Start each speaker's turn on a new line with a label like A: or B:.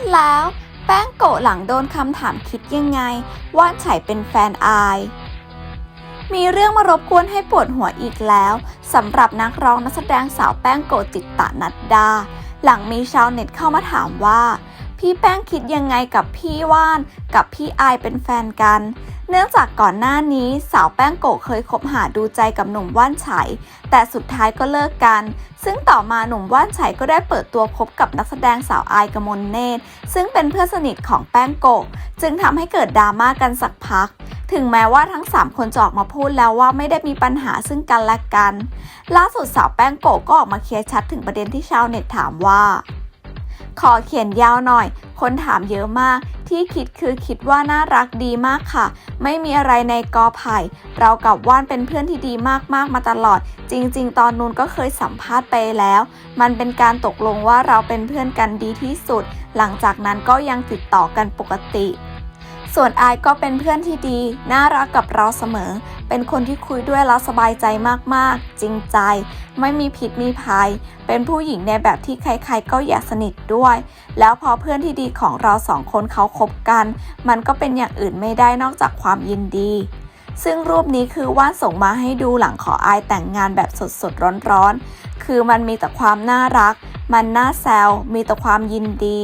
A: นแล้ว แป้งโกะหลังโดนคำถามคิดยังไง ว่าไฉเป็นแฟนอาย มีเรื่องมารบกวนให้ปวดหัวอีกแล้วสำหรับนักร้องนักแสดงสาวแป้งโกะจิตตะนัดดา หลังมีชาวเน็ตเข้ามาถามว่า พี่แป้งคิดยังไงกับพี่ว่าน กับพี่อายเป็นแฟนกัน เนื่องจากก่อนหน้านี้สาวแป้งโกเคยคบหาดูใจกับหนุ่มว่านไฉแต่สุดท้ายก็เลิกกัน ซึ่งต่อมาหนุ่มว่านไฉก็ได้เปิดตัวคบกับนักแสดงสาวอายกมลเนตร ซึ่งเป็นเพื่อนสนิทของแป้งโกจึงทำให้เกิดดราม่ากันสักพักถึงแม้ว่าทั้ง 3 คนจะออกมาพูดแล้วว่าไม่ได้มีปัญหาซึ่งกันและกัน ล่าสุดสาวแป้งโกก็ออกมาเคลียร์ชัดถึงประเด็นที่ชาวเน็ตถามว่า ขอเขียนยาวหน่อย คนถามเยอะมาก ที่คิดคือคิดว่าน่ารักดีมากค่ะ ไม่มีอะไรในกอไผ่ เรากับว่านเป็นเพื่อนที่ดีมากๆมาตลอด จริง ๆ ตอนนู้นก็เคยสัมภาษณ์ไปแล้ว มันเป็นการตกลงว่าเราเป็นเพื่อนกันดีที่สุด หลังจากนั้นก็ยังติดต่อกันปกติ ส่วนอายก็เป็นเพื่อนที่ดี น่ารักกับเราเสมอ เป็นคนที่คุยด้วยแล้วสบายใจมากๆ จริงใจ ไม่มีผิดมีภัย เป็นผู้หญิงในแบบที่ใครๆก็อยากสนิทด้วย แล้วพอเพื่อนที่ดีของเราสองคนเขาคบกัน มันก็เป็นอย่างอื่นไม่ได้นอกจากความยินดีซึ่งรูปนี้คือว่านส่งมาให้ดูหลังขออายแต่งงานแบบสดๆร้อนๆ คือมันมีแต่ความน่ารัก มันน่าแซว มีแต่ความยินดี